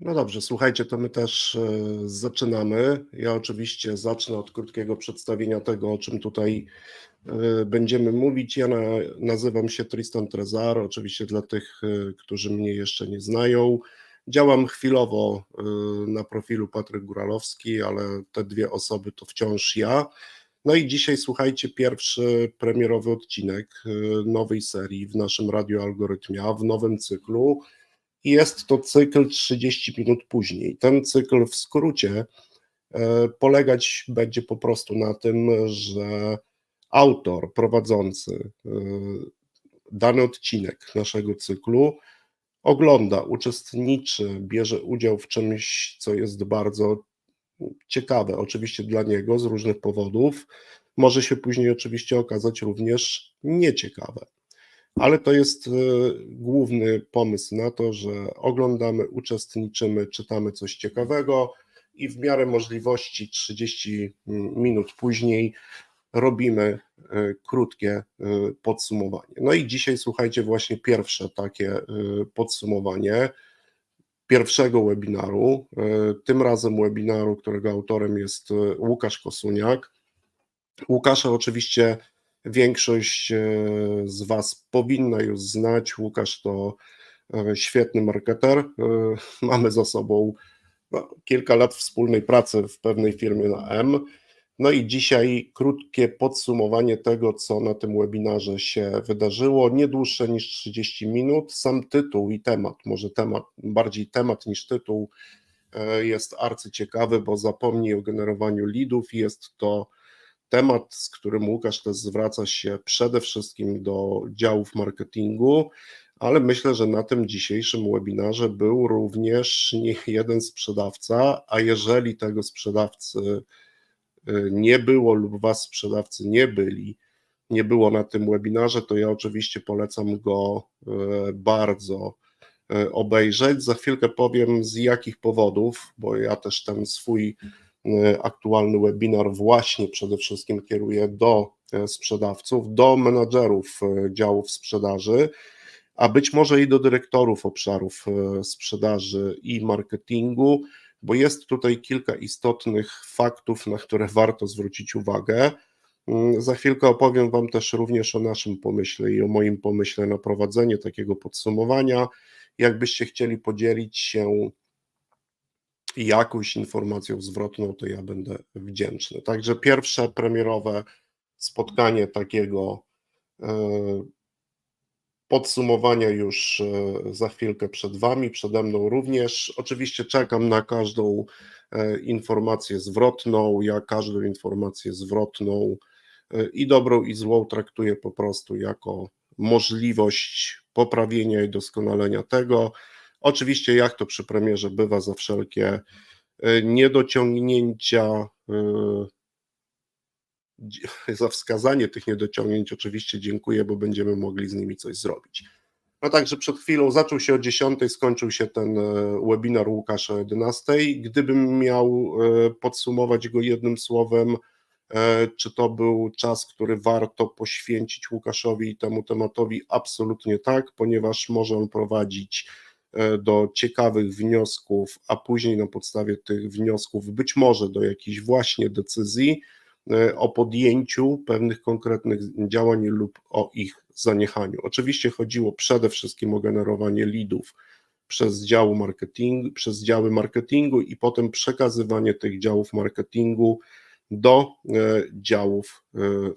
No dobrze, słuchajcie, to my też e, zaczynamy. Ja oczywiście zacznę od krótkiego przedstawienia tego, o czym tutaj e, będziemy mówić. Ja na, nazywam się Tristan Trezar, oczywiście dla tych, e, którzy mnie jeszcze nie znają. Działam chwilowo na profilu Patryk Góralowski, ale te dwie osoby to wciąż ja. No i dzisiaj słuchajcie, pierwszy premierowy odcinek nowej serii w naszym Radio Algorytmia, w nowym cyklu. I Jest to cykl 30 minut później. Ten cykl w skrócie e, polegać będzie po prostu na tym, że autor prowadzący e, dany odcinek naszego cyklu ogląda, uczestniczy, bierze udział w czymś, co jest bardzo ciekawe, oczywiście dla niego z różnych powodów. Może się później oczywiście okazać również nieciekawe ale to jest e, główny pomysł na to, że oglądamy, uczestniczymy, czytamy coś ciekawego i w miarę możliwości 30 minut później robimy e, krótkie e, podsumowanie. No i dzisiaj słuchajcie właśnie pierwsze takie podsumowanie pierwszego webinaru, tym razem webinaru, którego autorem jest Łukasz Kosuniak. Łukasza oczywiście Większość e, z Was powinna już znać. Łukasz to e, świetny marketer. E, mamy za sobą no, kilka lat wspólnej pracy w pewnej firmie na M. No i dzisiaj krótkie podsumowanie tego, co na tym webinarze się wydarzyło, nie dłuższe niż 30 minut. Sam tytuł i temat, może temat, bardziej temat niż tytuł, jest arcyciekawy, bo zapomnij o generowaniu leadów. Jest to temat, z którym Łukasz też zwraca się przede wszystkim do działów marketingu, ale myślę, że na tym dzisiejszym webinarze był również nie jeden sprzedawca, a jeżeli tego sprzedawcy y, nie było lub was sprzedawcy nie byli, nie było na tym webinarze, to ja oczywiście polecam go y, bardzo y, obejrzeć. Za chwilkę powiem z jakich powodów, bo ja też ten swój aktualny webinar właśnie przede wszystkim kieruje do e, sprzedawców, do menadżerów e, działów sprzedaży, a być może i do dyrektorów obszarów sprzedaży i marketingu, bo jest tutaj kilka istotnych faktów, na które warto zwrócić uwagę. Mm, za chwilkę opowiem Wam też również o naszym pomyśle i o moim pomyśle na prowadzenie takiego podsumowania. Jakbyście chcieli podzielić się jakąś informacją zwrotną, to ja będę wdzięczny. Także pierwsze premierowe spotkanie takiego e, podsumowania już e, za chwilkę przed Wami, przede mną również. Oczywiście czekam na każdą e, informację zwrotną. Ja każdą informację zwrotną i dobrą, i złą traktuję po prostu jako możliwość poprawienia i doskonalenia tego. Oczywiście, jak to przy premierze bywa, za wszelkie e, niedociągnięcia, e, za wskazanie tych niedociągnięć oczywiście dziękuję, bo będziemy mogli z nimi coś zrobić. No także przed chwilą zaczął się o 10, skończył się ten e, webinar Łukasza o 11. Gdybym miał podsumować go jednym słowem, czy to był czas, który warto poświęcić Łukaszowi i temu tematowi? Absolutnie tak, ponieważ może on prowadzić do ciekawych wniosków, a później na podstawie tych wniosków być może do jakichś właśnie decyzji e, o podjęciu pewnych konkretnych działań lub o ich zaniechaniu. Oczywiście chodziło przede wszystkim o generowanie leadów przez działu marketingu, przez działy marketingu i potem przekazywanie tych działów marketingu do e, działów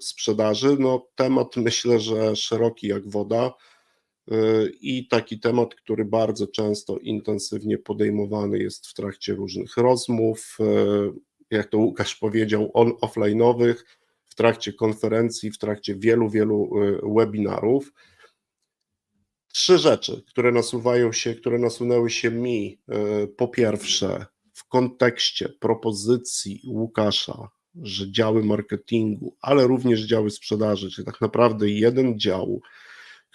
sprzedaży. No, temat myślę, że szeroki jak woda i taki temat, który bardzo często intensywnie podejmowany jest w trakcie różnych rozmów, e, jak to Łukasz powiedział, on offline'owych, w trakcie konferencji, w trakcie wielu, wielu e, webinarów. Trzy rzeczy, które nasuwają się, które nasunęły się mi, po pierwsze, w kontekście propozycji Łukasza, że działy marketingu, ale również działy sprzedaży, czyli tak naprawdę jeden dział,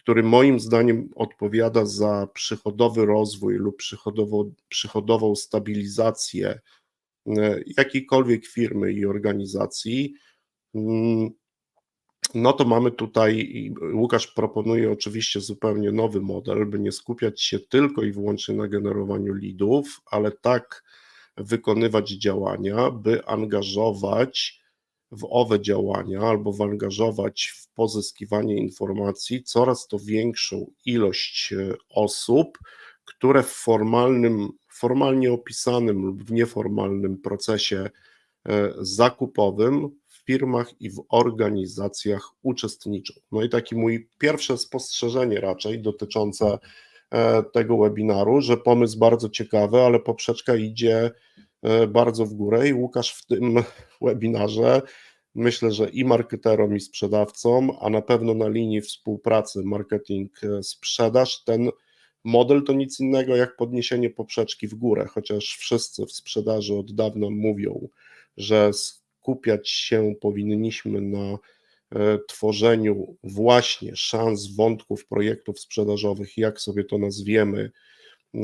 który moim zdaniem odpowiada za przychodowy rozwój lub przychodowo, przychodową stabilizację e, jakiejkolwiek firmy i organizacji, mm, no to mamy tutaj, Łukasz proponuje oczywiście zupełnie nowy model, by nie skupiać się tylko i wyłącznie na generowaniu leadów, ale tak wykonywać działania, by angażować w owe działania albo angażować w pozyskiwanie informacji coraz to większą ilość e, osób, które w formalnym, formalnie opisanym lub w nieformalnym procesie e, zakupowym w firmach i w organizacjach uczestniczą. No i taki mój pierwsze spostrzeżenie raczej dotyczące e, tego webinaru, że pomysł bardzo ciekawy, ale poprzeczka idzie bardzo w górę i Łukasz w tym webinarze myślę, że i marketerom i sprzedawcom, a na pewno na linii współpracy marketing sprzedaż. Ten Model to nic innego jak podniesienie poprzeczki w górę, chociaż wszyscy w sprzedaży od dawna mówią, że skupiać się powinniśmy na e, tworzeniu właśnie szans, wątków, projektów sprzedażowych, jak sobie to nazwiemy, e,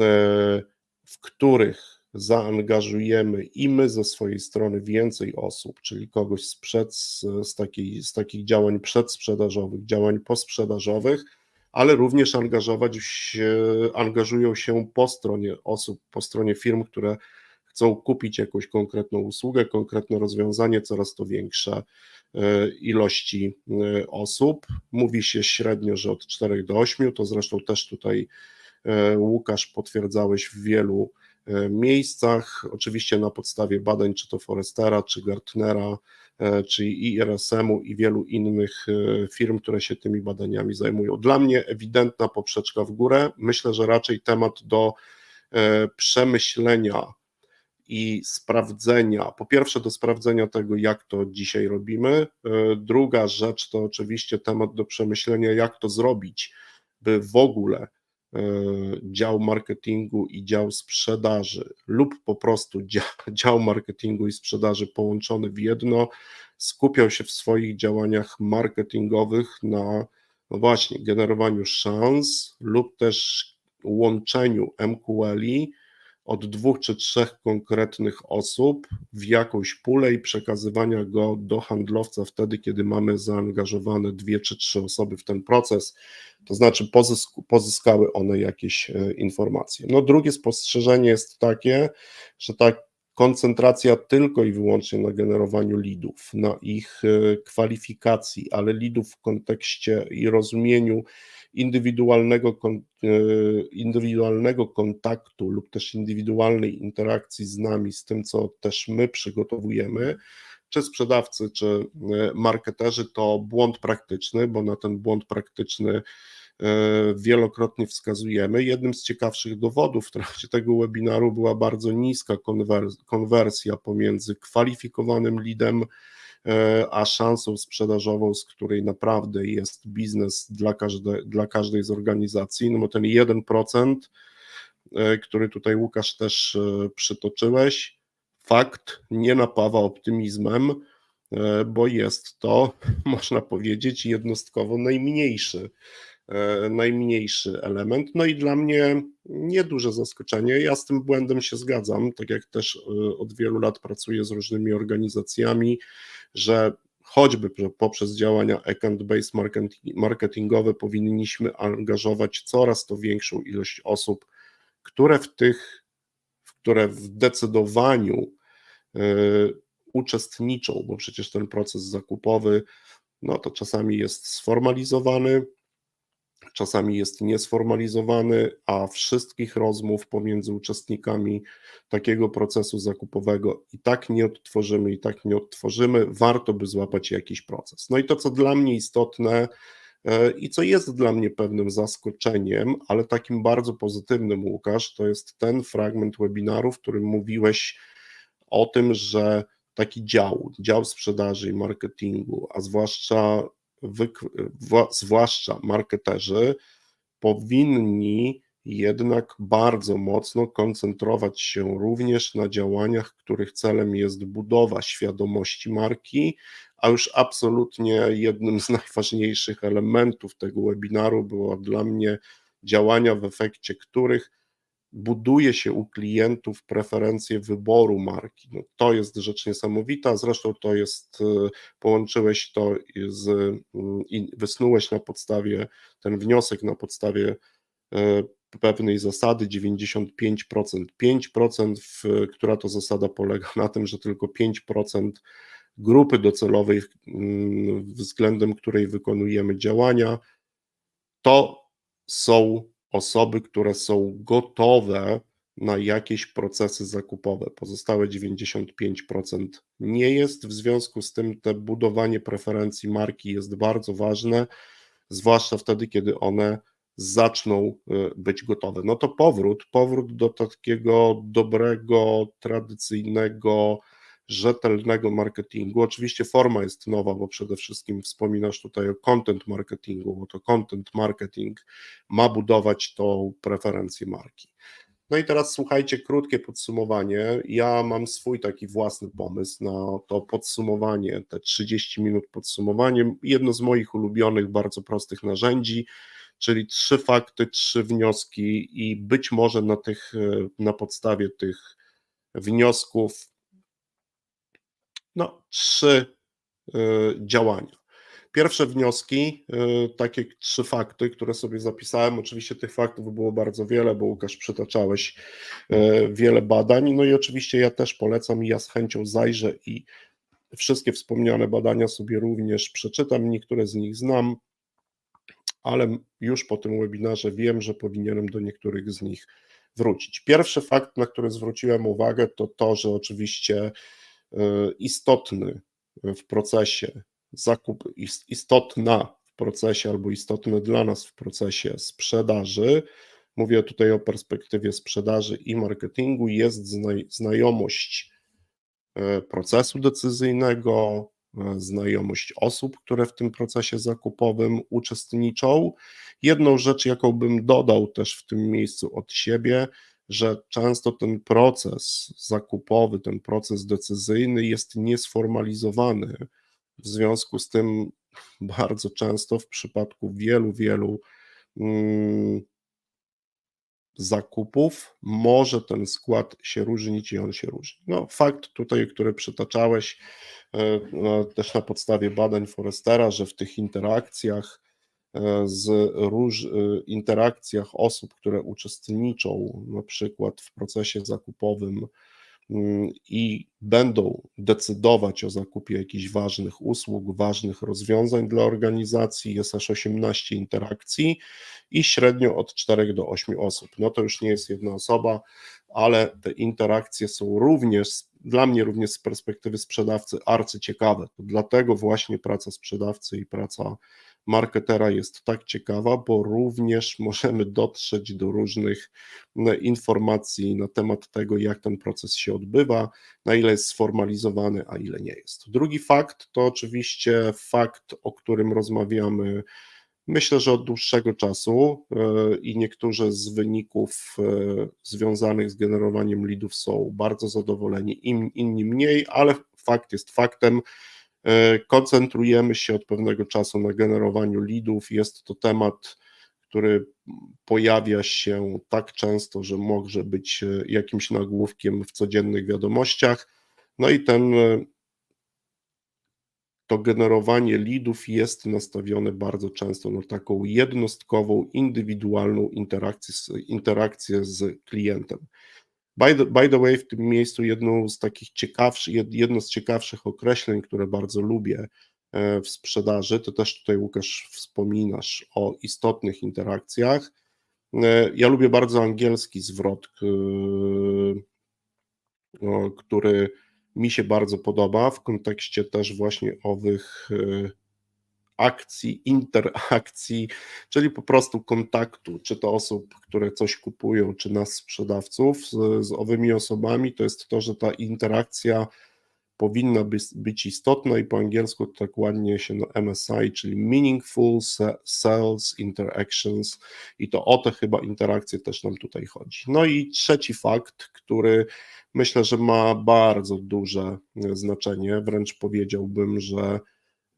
w których zaangażujemy i my ze swojej strony więcej osób, czyli kogoś sprzed, z, takiej, z takich działań przedsprzedażowych, działań posprzedażowych, ale również angażować się, angażują się po stronie osób, po stronie firm, które chcą kupić jakąś konkretną usługę, konkretne rozwiązanie, coraz to większe e, ilości e, osób. Mówi się średnio, że od 4 do 8, to zresztą też tutaj e, Łukasz potwierdzałeś w wielu miejscach, oczywiście na podstawie badań czy to Forestera, czy Gartnera, E, czy IRSM-u i wielu innych e, firm, które się tymi badaniami zajmują. Dla mnie ewidentna poprzeczka w górę. Myślę, że raczej temat do e, przemyślenia i sprawdzenia, po pierwsze do sprawdzenia tego, jak to dzisiaj robimy. Druga rzecz to oczywiście temat do przemyślenia, jak to zrobić, by w ogóle E, dział marketingu i dział sprzedaży, lub po prostu dział marketingu i sprzedaży połączony w jedno, skupiał się w swoich działaniach marketingowych na no właśnie generowaniu szans lub też łączeniu MQL-i od dwóch czy trzech konkretnych osób w jakąś pulę i przekazywania go do handlowca wtedy, kiedy mamy zaangażowane dwie czy trzy osoby w ten proces, to znaczy pozysk- pozyskały one jakieś e, informacje. No drugie spostrzeżenie jest takie, że ta koncentracja tylko i wyłącznie na generowaniu lidów, na ich e, kwalifikacji, ale lidów w kontekście i rozumieniu indywidualnego, e, indywidualnego kontaktu lub też indywidualnej interakcji z nami, z tym, co też my przygotowujemy, czy sprzedawcy, czy e, marketerzy, to błąd praktyczny, bo na ten błąd praktyczny e, wielokrotnie wskazujemy. Jednym z ciekawszych dowodów w trakcie tego webinaru była bardzo niska konwersja pomiędzy kwalifikowanym leadem E, a szansą sprzedażową, z której naprawdę jest biznes dla, każde, dla każdej z organizacji, no bo ten 1%, e, który tutaj Łukasz też e, przytoczyłeś, fakt nie napawa optymizmem, bo jest to, można powiedzieć, jednostkowo najmniejszy najmniejszy element. No i dla mnie nieduże zaskoczenie. Ja z tym błędem się zgadzam, tak jak też od wielu lat pracuję z różnymi organizacjami, że choćby poprzez działania account-based marketingowe powinniśmy angażować coraz to większą ilość osób, które w tych, które w decydowaniu y, uczestniczą, bo przecież ten proces zakupowy, no to czasami jest sformalizowany, czasami jest niesformalizowany, a wszystkich rozmów pomiędzy uczestnikami takiego procesu zakupowego i tak nie odtworzymy, i tak nie odtworzymy, warto by złapać jakiś proces. No i to, co dla mnie istotne e, i co jest dla mnie pewnym zaskoczeniem, ale takim bardzo pozytywnym, Łukasz, to jest ten fragment webinaru, w którym mówiłeś o tym, że taki dział, dział sprzedaży i marketingu, a zwłaszcza zwłaszcza marketerzy, powinni jednak bardzo mocno koncentrować się również na działaniach, których celem jest budowa świadomości marki, a już absolutnie jednym z najważniejszych elementów tego webinaru było dla mnie działania, w efekcie których buduje się u klientów preferencje wyboru marki. No, to jest rzecz niesamowita, zresztą to jest, e, połączyłeś to z, mm, i wysnułeś na podstawie, ten wniosek na podstawie e, pewnej zasady 95%. 5%, w, która to zasada polega na tym, że tylko 5% grupy docelowej, mm, względem której wykonujemy działania, to są osoby, które są gotowe na jakieś procesy zakupowe. Pozostałe 95% nie jest. W związku z tym, te budowanie preferencji marki jest bardzo ważne, zwłaszcza wtedy, kiedy one zaczną y, być gotowe. No to powrót, powrót do takiego dobrego, tradycyjnego, rzetelnego marketingu. Oczywiście forma jest nowa, bo przede wszystkim wspominasz tutaj o content marketingu, bo to content marketing ma budować tą preferencję marki. No i teraz słuchajcie, krótkie podsumowanie. Ja mam swój taki własny pomysł na to podsumowanie, te 30 minut podsumowaniem. Jedno z moich ulubionych, bardzo prostych narzędzi, czyli trzy fakty, trzy wnioski i być może na tych, na podstawie tych wniosków no, trzy y, działania. Pierwsze wnioski, y, takie trzy fakty, które sobie zapisałem. Oczywiście tych faktów było bardzo wiele, bo Łukasz przytaczałeś y, wiele badań. No i oczywiście ja też polecam i ja z chęcią zajrzę i wszystkie wspomniane badania sobie również przeczytam. Niektóre z nich znam, ale już po tym webinarze wiem, że powinienem do niektórych z nich wrócić. Pierwszy fakt, na który zwróciłem uwagę, to to, że oczywiście E, istotny w procesie zakup, istotna w procesie albo istotny dla nas w procesie sprzedaży, mówię tutaj o perspektywie sprzedaży i marketingu, jest znajomość e, procesu decyzyjnego, e, znajomość osób, które w tym procesie zakupowym uczestniczą. Jedną rzecz, jaką bym dodał też w tym miejscu od siebie, że często ten proces zakupowy, ten proces decyzyjny jest niesformalizowany. W związku z tym bardzo często w przypadku wielu, wielu mm, zakupów może ten skład się różnić i on się różni. No, fakt tutaj, który przytaczałeś, e, no, też na podstawie badań Forestera, że w tych interakcjach z róż, e, interakcjach osób, które uczestniczą na przykład w procesie zakupowym mm, i będą decydować o zakupie jakichś ważnych usług, ważnych rozwiązań dla organizacji, jest aż 18 interakcji i średnio od 4 do 8 osób. No to już nie jest jedna osoba, ale te interakcje są również, dla mnie również z perspektywy sprzedawcy arcyciekawe. Dlatego właśnie praca sprzedawcy i praca marketera jest tak ciekawa, bo również możemy dotrzeć do różnych e, informacji na temat tego, jak ten proces się odbywa, na ile jest sformalizowany, a ile nie jest. Drugi fakt to oczywiście fakt, o którym rozmawiamy. Myślę, że od dłuższego czasu e, i niektórzy z wyników e, związanych z generowaniem leadów są bardzo zadowoleni, inni mniej, ale fakt jest faktem. E, koncentrujemy się od pewnego czasu na generowaniu leadów. Jest to temat, który pojawia się tak często, że może być e, jakimś nagłówkiem w codziennych wiadomościach. No i ten e, to generowanie leadów jest nastawione bardzo często na taką jednostkową, indywidualną interakcję, interakcję z klientem. By the, by the way, w tym miejscu jedną z takich ciekawszych, jedno z ciekawszych określeń, które bardzo lubię e, w sprzedaży, to też tutaj Łukasz wspominasz o istotnych interakcjach. E, ja lubię bardzo angielski zwrot, który mi się bardzo podoba w kontekście też właśnie owych e, akcji, interakcji, czyli po prostu kontaktu, czy to osób, które coś kupują, czy nas sprzedawców z, z owymi osobami, to jest to, że ta interakcja powinna być, być istotna i po angielsku to tak ładnie się no MSI, czyli Meaningful Sales Interactions i to o te chyba interakcje też nam tutaj chodzi. No i trzeci fakt, który myślę, że ma bardzo duże znaczenie, wręcz powiedziałbym, że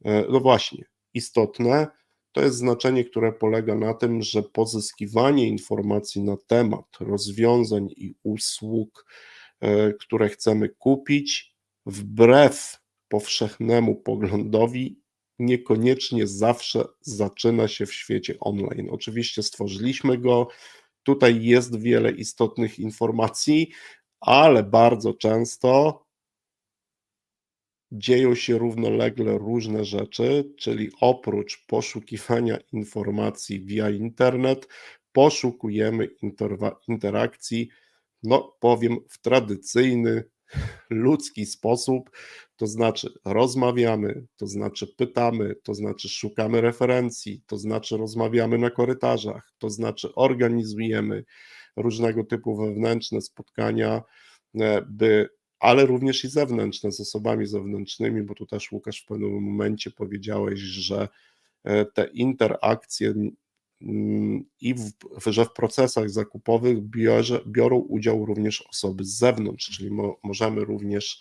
e, no właśnie, istotne, to jest znaczenie, które polega na tym, że pozyskiwanie informacji na temat rozwiązań i usług, e, które chcemy kupić, wbrew powszechnemu poglądowi, niekoniecznie zawsze zaczyna się w świecie online. Oczywiście stworzyliśmy go, tutaj jest wiele istotnych informacji, ale bardzo często dzieją się równolegle różne rzeczy, czyli oprócz poszukiwania informacji via internet, poszukujemy interakcji, no powiem w tradycyjny, ludzki sposób, to znaczy rozmawiamy, to znaczy pytamy, to znaczy szukamy referencji, to znaczy rozmawiamy na korytarzach, to znaczy organizujemy różnego typu wewnętrzne spotkania, e, by ale również i zewnętrzne, z osobami zewnętrznymi, bo tu też Łukasz w pewnym momencie powiedziałeś, że e, te interakcje i w, że w procesach zakupowych bierze, biorą udział również osoby z zewnątrz, czyli mo, możemy również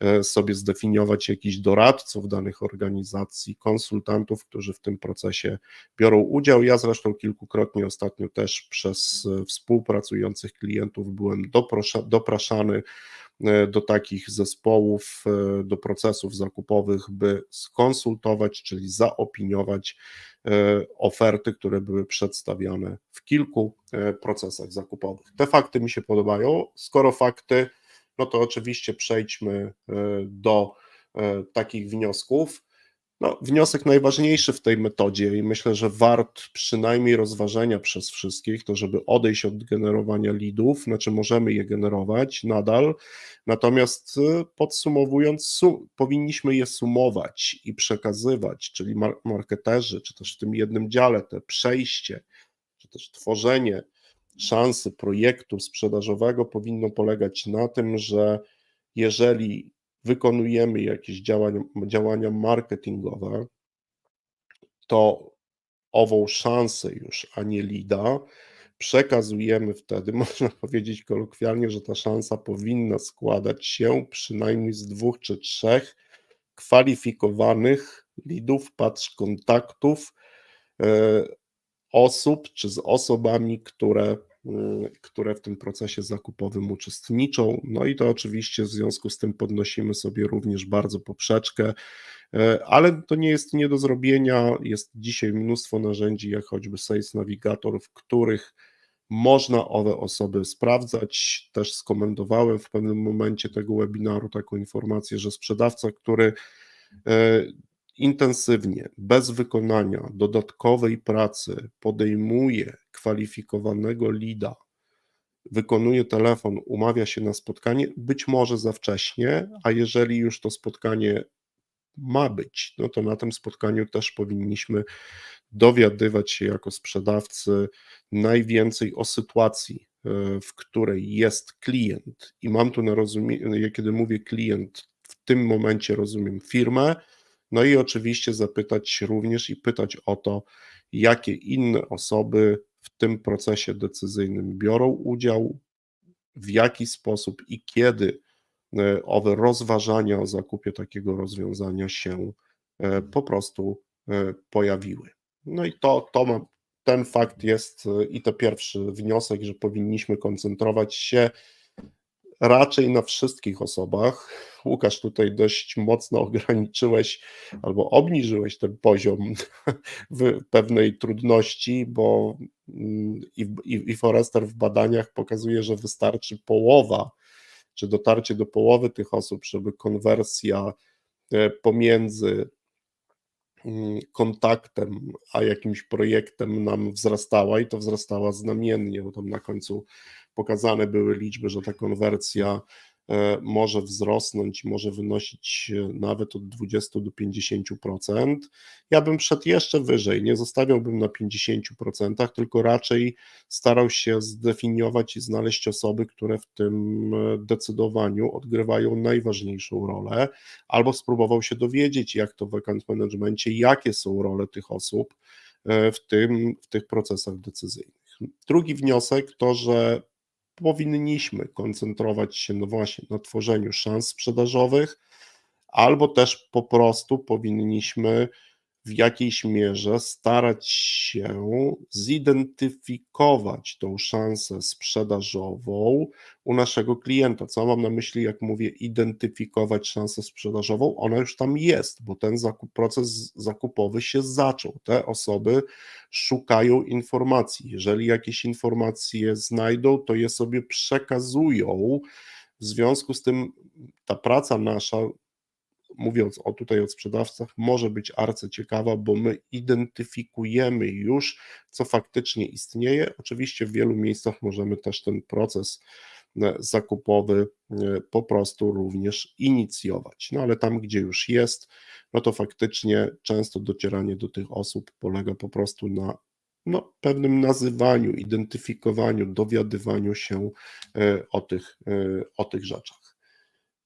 e, sobie zdefiniować jakichś doradców danych organizacji, konsultantów, którzy w tym procesie biorą udział. Ja zresztą kilkukrotnie ostatnio też przez e, współpracujących klientów byłem doprosza, dopraszany do takich zespołów, e, do procesów zakupowych, by skonsultować, czyli zaopiniować e, oferty, które były przedstawiane w kilku procesach zakupowych. Te fakty mi się podobają. Skoro fakty, no to oczywiście przejdźmy do takich wniosków. No, wniosek najważniejszy w tej metodzie i myślę, że wart przynajmniej rozważenia przez wszystkich, to żeby odejść od generowania leadów, znaczy możemy je generować nadal, natomiast y, podsumowując, sum, powinniśmy je sumować i przekazywać, czyli marketerzy, czy też w tym jednym dziale, te przejście, czy też tworzenie szansy projektu sprzedażowego powinno polegać na tym, że jeżeli wykonujemy jakieś działania, działania marketingowe, to ową szansę już, a nie lida, przekazujemy wtedy, można powiedzieć kolokwialnie, że ta szansa powinna składać się przynajmniej z dwóch czy trzech kwalifikowanych lidów, patrz kontaktów, e, osób czy z osobami, które Y, które w tym procesie zakupowym uczestniczą. No i to oczywiście w związku z tym podnosimy sobie również bardzo poprzeczkę, y, ale to nie jest nie do zrobienia. Jest dzisiaj mnóstwo narzędzi, jak choćby Sales Navigator, w których można owe osoby sprawdzać. Też skomentowałem w pewnym momencie tego webinaru taką informację, że sprzedawca, który y, intensywnie, bez wykonania dodatkowej pracy podejmuje kwalifikowanego lida, wykonuje telefon, umawia się na spotkanie, być może za wcześnie, a jeżeli już to spotkanie ma być, no to na tym spotkaniu też powinniśmy dowiadywać się jako sprzedawcy najwięcej o sytuacji, e, w której jest klient. I mam tu na rozumieniu, kiedy mówię klient, w tym momencie rozumiem firmę, no i oczywiście zapytać również i pytać o to, jakie inne osoby w tym procesie decyzyjnym biorą udział, w jaki sposób i kiedy e, owe rozważania o zakupie takiego rozwiązania się e, po prostu e, pojawiły. No i to, to ma, ten fakt jest i to pierwszy wniosek, że powinniśmy koncentrować się raczej na wszystkich osobach. Łukasz, tutaj dość mocno ograniczyłeś albo obniżyłeś ten poziom pewnej trudności, bo mm, i, i, i Forrester w badaniach pokazuje, że wystarczy połowa, czy dotarcie do połowy tych osób, żeby konwersja e, pomiędzy kontaktem, a jakimś projektem nam wzrastała i to wzrastała znamiennie, bo tam na końcu pokazane były liczby, że ta konwersja może wzrosnąć, może wynosić e, nawet od 20 do 50%. Ja bym szedł jeszcze wyżej, nie zostawiałbym na 50%, tylko raczej starał się zdefiniować i znaleźć osoby, które w tym e, decydowaniu odgrywają najważniejszą rolę, albo spróbował się dowiedzieć, jak to w account managementie, jakie są role tych osób w, tym, w tych procesach decyzyjnych. Drugi wniosek to, że powinniśmy koncentrować się no właśnie na tworzeniu szans sprzedażowych, albo też po prostu powinniśmy w jakiejś mierze starać się zidentyfikować tą szansę sprzedażową u naszego klienta. Co mam na myśli, jak mówię identyfikować szansę sprzedażową? Ona już tam jest, bo ten zakup, proces zakupowy się zaczął. Te osoby szukają informacji. Jeżeli jakieś informacje znajdą, to je sobie przekazują. W związku z tym ta praca nasza mówiąc o tutaj o sprzedawcach, może być arcyciekawa, bo my identyfikujemy już, co faktycznie istnieje. Oczywiście w wielu miejscach możemy też ten proces e, zakupowy e, po prostu również inicjować. No ale tam, gdzie już jest, no to faktycznie często docieranie do tych osób polega po prostu na no, pewnym nazywaniu, identyfikowaniu, dowiadywaniu się e, o tych, o tych rzeczach.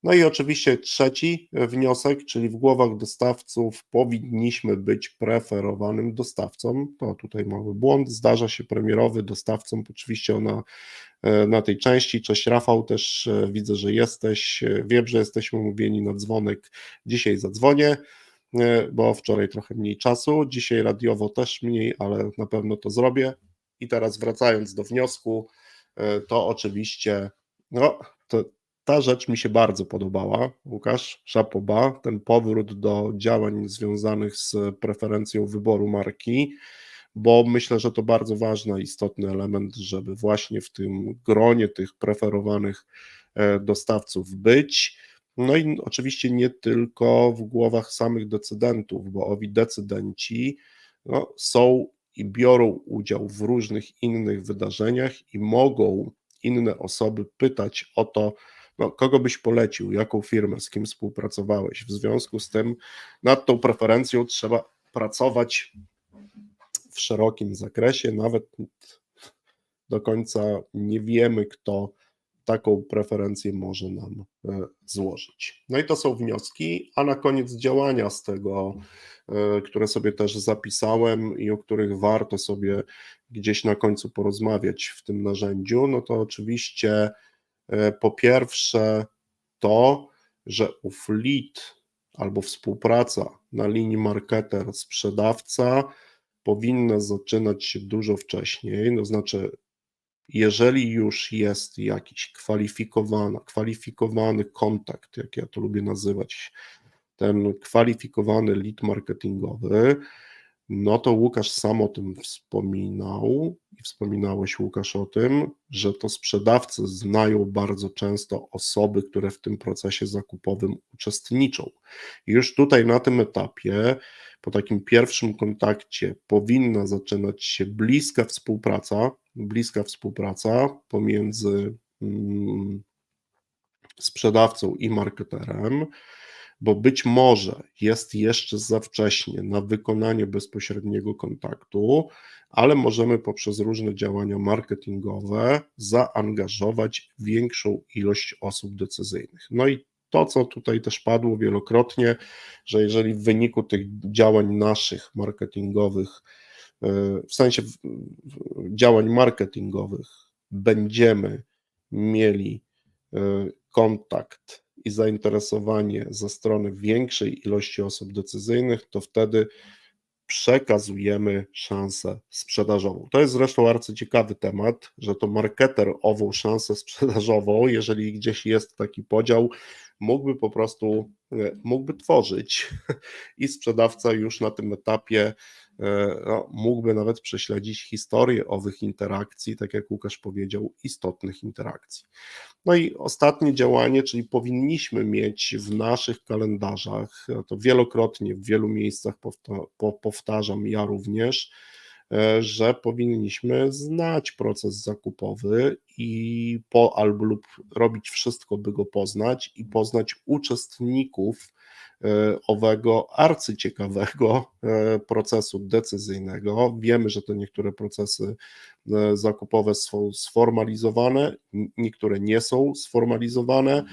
No i oczywiście trzeci wniosek, czyli w głowach dostawców powinniśmy być preferowanym dostawcą. To tutaj mały błąd, zdarza się premierowy dostawcą, oczywiście ona e, na tej części. Cześć Rafał, też e, widzę, że jesteś. E, wiem, że jesteśmy umówieni na dzwonek. Dzisiaj zadzwonię, bo wczoraj trochę mniej czasu. Dzisiaj radiowo też mniej, ale na pewno to zrobię. I teraz wracając do wniosku, to oczywiście no, to ta rzecz mi się bardzo podobała, Łukasz, szapoba, ten powrót do działań związanych z preferencją wyboru marki, bo myślę, że to bardzo ważny, istotny element, żeby właśnie w tym gronie tych preferowanych e, dostawców być. No i oczywiście nie tylko w głowach samych decydentów, bo owi decydenci no, są i biorą udział w różnych innych wydarzeniach i mogą inne osoby pytać o to, no, kogo byś polecił, jaką firmę, z kim współpracowałeś. W związku z tym nad tą preferencją trzeba pracować w szerokim zakresie, nawet do końca nie wiemy, kto taką preferencję może nam e, złożyć. No i to są wnioski, a na koniec działania z tego, e, które sobie też zapisałem i o których warto sobie gdzieś na końcu porozmawiać w tym narzędziu, no to oczywiście po pierwsze, to, że ów lead albo współpraca na linii marketer-sprzedawca powinna zaczynać się dużo wcześniej, to znaczy, jeżeli już jest jakiś kwalifikowany, kwalifikowany kontakt, jak ja to lubię nazywać, ten kwalifikowany lead marketingowy, no to Łukasz sam o tym wspominał i wspominałeś Łukasz o tym, że to sprzedawcy znają bardzo często osoby, które w tym procesie zakupowym uczestniczą. I już tutaj na tym etapie, po takim pierwszym kontakcie, powinna zaczynać się bliska współpraca, bliska współpraca pomiędzy mm, sprzedawcą i marketerem bo być może jest jeszcze za wcześnie na wykonanie bezpośredniego kontaktu, ale możemy poprzez różne działania marketingowe zaangażować większą ilość osób decyzyjnych. No i to, co tutaj też padło wielokrotnie, że jeżeli w wyniku tych działań naszych marketingowych, e, w sensie działań marketingowych, będziemy mieli e, kontakt i zainteresowanie ze strony większej ilości osób decyzyjnych, to wtedy przekazujemy szansę sprzedażową. To jest zresztą arcyciekawy temat, że to marketer ową szansę sprzedażową, jeżeli gdzieś jest taki podział, mógłby po prostu, e, mógłby tworzyć i sprzedawca już na tym etapie no, mógłby nawet prześledzić historię owych interakcji, tak jak Łukasz powiedział, istotnych interakcji. No i ostatnie działanie, czyli powinniśmy mieć w naszych kalendarzach, to wielokrotnie w wielu miejscach powtarzam, ja również, e, że powinniśmy znać proces zakupowy i po albo lub robić wszystko, by go poznać i poznać uczestników E, owego arcyciekawego e, procesu decyzyjnego. Wiemy, że te niektóre procesy e, zakupowe są sformalizowane, niektóre nie są sformalizowane.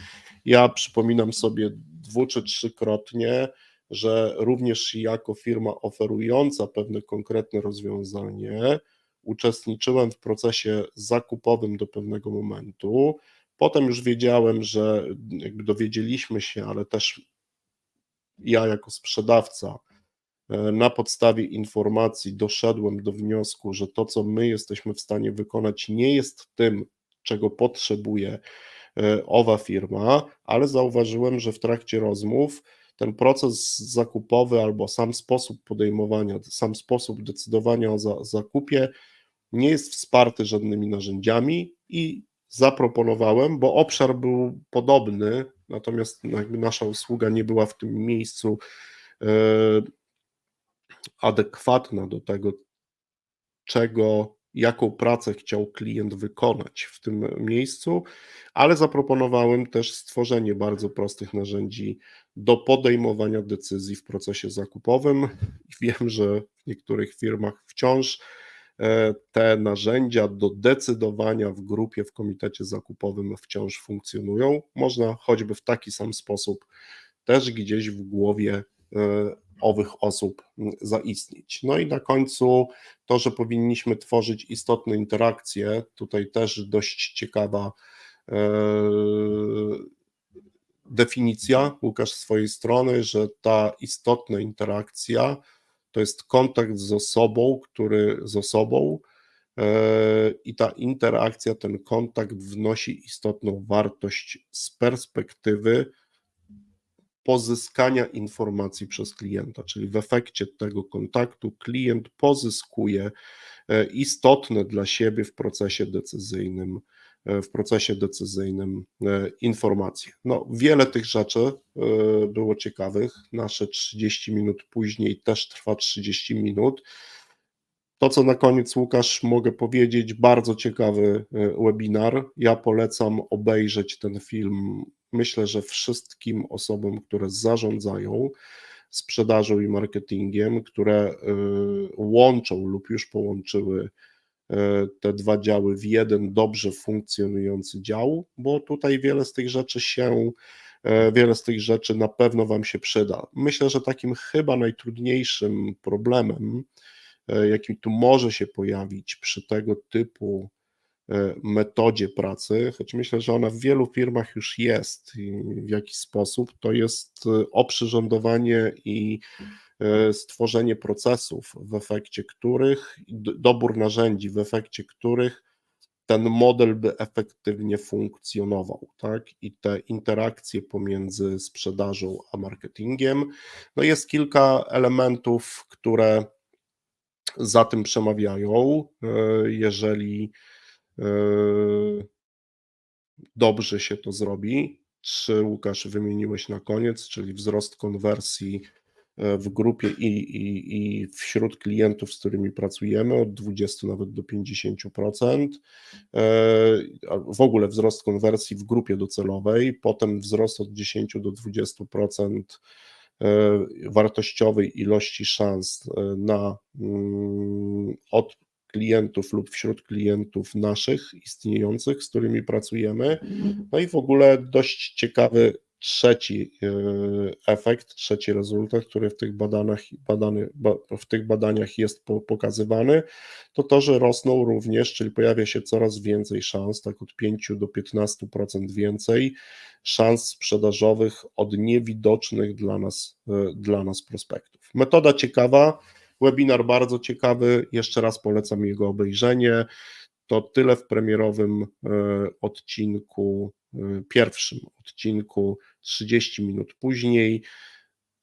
Ja przypominam sobie dwu czy trzykrotnie, że również jako firma oferująca pewne konkretne rozwiązanie, uczestniczyłem w procesie zakupowym do pewnego momentu. Potem już wiedziałem, że jakby dowiedzieliśmy się, ale też ja jako sprzedawca e, na podstawie informacji doszedłem do wniosku, że to, co my jesteśmy w stanie wykonać, nie jest tym, czego potrzebuje e, owa firma, ale zauważyłem, że w trakcie rozmów ten proces zakupowy albo sam sposób podejmowania, sam sposób decydowania o za, zakupie nie jest wsparty żadnymi narzędziami i zaproponowałem, bo obszar był podobny, natomiast jakby nasza usługa nie była w tym miejscu e, adekwatna do tego, czego, jaką pracę chciał klient wykonać w tym miejscu, ale zaproponowałem też stworzenie bardzo prostych narzędzi do podejmowania decyzji w procesie zakupowym. Wiem, że w niektórych firmach wciąż te narzędzia do decydowania w grupie, w komitecie zakupowym wciąż funkcjonują. Można choćby w taki sam sposób też gdzieś w głowie e, owych osób zaistnieć. No i na końcu to, że powinniśmy tworzyć istotne interakcje, tutaj też dość ciekawa e, definicja, Łukasz z swojej strony, że ta istotna interakcja to jest kontakt z osobą, który z osobą e, i ta interakcja, ten kontakt wnosi istotną wartość z perspektywy pozyskania informacji przez klienta, czyli w efekcie tego kontaktu klient pozyskuje e, istotne dla siebie w procesie decyzyjnym w procesie decyzyjnym e, informacje. No, wiele tych rzeczy było ciekawych. Nasze 30 minut później też trwa 30 minut. To, co na koniec, Łukasz, mogę powiedzieć, bardzo ciekawy webinar. Ja polecam obejrzeć ten film myślę, że wszystkim osobom, które zarządzają sprzedażą i marketingiem, które łączą lub już połączyły te dwa działy w jeden dobrze funkcjonujący dział, bo tutaj wiele z tych rzeczy się, y, wiele z tych rzeczy na pewno Wam się przyda. Myślę, że takim chyba najtrudniejszym problemem, jaki tu może się pojawić przy tego typu E, metodzie pracy, choć myślę, że ona w wielu firmach już jest w jakiś sposób, to jest e, oprzyrządowanie i e, stworzenie procesów, w efekcie których, dobór narzędzi, w efekcie których ten model by efektywnie funkcjonował, tak? I te interakcje pomiędzy sprzedażą a marketingiem. No jest kilka elementów, które za tym przemawiają. Jeżeli Yy, dobrze się to zrobi. Trzy, Łukasz, wymieniłeś na koniec, czyli wzrost konwersji e, w grupie i, i, i wśród klientów, z którymi pracujemy, od 20 nawet do 50%. E, w ogóle wzrost konwersji w grupie docelowej, potem wzrost od 10 do 20% e, wartościowej ilości szans na mm, od klientów lub wśród klientów naszych istniejących, z którymi pracujemy. No i w ogóle dość ciekawy trzeci e, efekt, trzeci rezultat, który w tych badaniach, badany, w tych badaniach jest pokazywany, to to, że rosną również, czyli pojawia się coraz więcej szans, tak od 5 do 15% więcej szans sprzedażowych od niewidocznych dla nas, e, dla nas prospektów. Metoda ciekawa, Webinar bardzo ciekawy, jeszcze raz polecam jego obejrzenie. To tyle w premierowym e, odcinku, pierwszym odcinku, 30 minut później.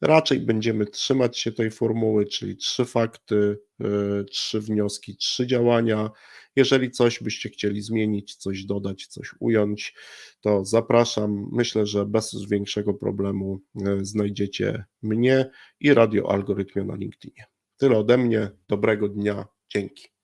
Raczej będziemy trzymać się tej formuły, czyli trzy fakty, e, trzy wnioski, trzy działania. Jeżeli coś byście chcieli zmienić, coś dodać, coś ująć, to zapraszam. Myślę, że bez większego problemu znajdziecie mnie i Radio Algorytmia na LinkedInie. Tyle ode mnie. Dobrego dnia. Dzięki.